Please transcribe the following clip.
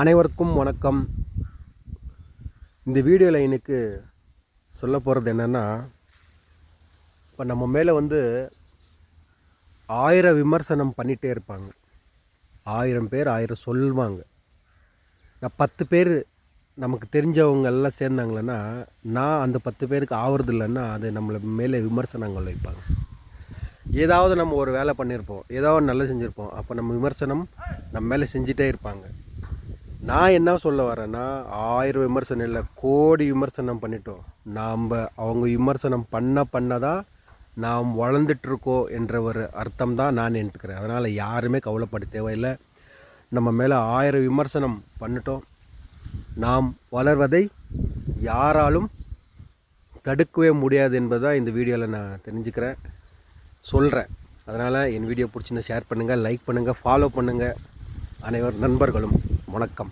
அனைவருக்கும் வணக்கம். இந்த வீடியோவில் எனக்கு சொல்ல போகிறது என்னென்னா இப்போ நம்ம மேலே வந்து ஆயிரம் விமர்சனம் பண்ணிகிட்டே இருப்பாங்க. ஆயிரம் பேர் ஆயிரம் சொல்லுவாங்க. நான் பத்து பேர் நமக்கு தெரிஞ்சவங்க எல்லாம் சேர்ந்தாங்களன்னா நான் அந்த பத்து பேருக்கு ஆவறது இல்லைன்னா அது நம்மளை மேலே விமர்சனங்கள் வைப்பாங்க. ஏதாவது நம்ம ஒரு வேலை பண்ணியிருப்போம் ஏதாவது நல்லா செஞ்சுருப்போம் அப்போ நம்ம விமர்சனம் நம்ம மேலே செஞ்சிட்டே இருப்பாங்க. நான் என்ன சொல்ல வரேன்னா ஆயிரம் விமர்சனம் இல்லை கோடி விமர்சனம் பண்ணிட்டோம். நாம் அவங்க விமர்சனம் பண்ண பண்ண தான் நாம் வளர்ந்துட்டுருக்கோம் என்ற ஒரு அர்த்தம் தான் நான் எடுத்துக்கிறேன் அதனால் யாருமே கவலைப்பட தேவையில்லை. நம்ம மேலே ஆயிரம் விமர்சனம் பண்ணிட்டோம். நாம் வளர்வதை யாராலும் தடுக்கவே முடியாது என்பதை இந்த வீடியோவில் நான் தெரிஞ்சுக்கிறேன். சொல்கிறேன் அதனால் என் வீடியோ பிடிச்சிருந்தா ஷேர் பண்ணுங்கள் லைக் பண்ணுங்கள் ஃபாலோ பண்ணுங்கள் அனைவர் நண்பர்களும். வணக்கம்.